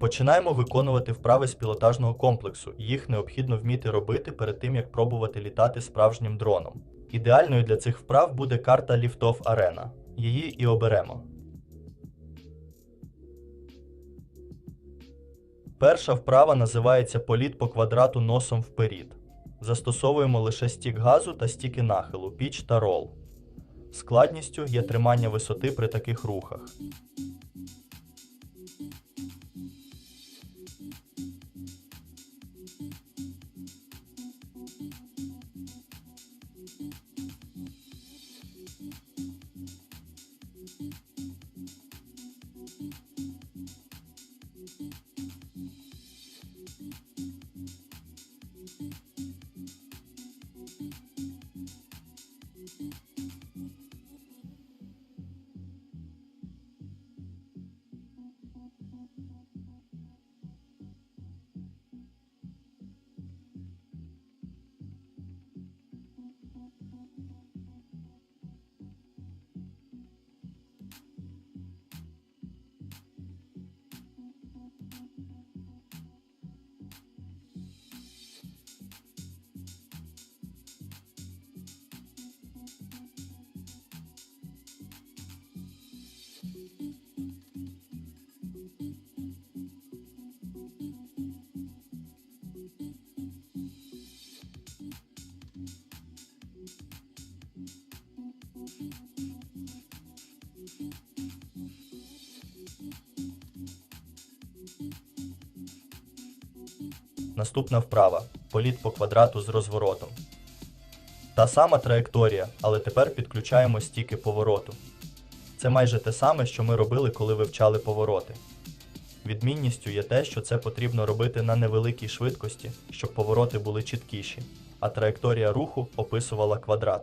Починаємо виконувати вправи з пілотажного комплексу. Їх необхідно вміти робити перед тим, як пробувати літати справжнім дроном. Ідеальною для цих вправ буде карта Liftoff Arena. Її і оберемо. Перша вправа називається політ по квадрату носом вперід. Застосовуємо лише стік газу та стіки нахилу, піч та рол. Складністю є тримання висоти при таких рухах. Наступна вправа політ по квадрату з розворотом. Та сама траєкторія, але тепер підключаємо стіки повороту. Це майже те саме, що ми робили, коли вивчали повороти. Відмінністю є те, що це потрібно робити на невеликій швидкості, щоб повороти були чіткіші, а траєкторія руху описувала квадрат.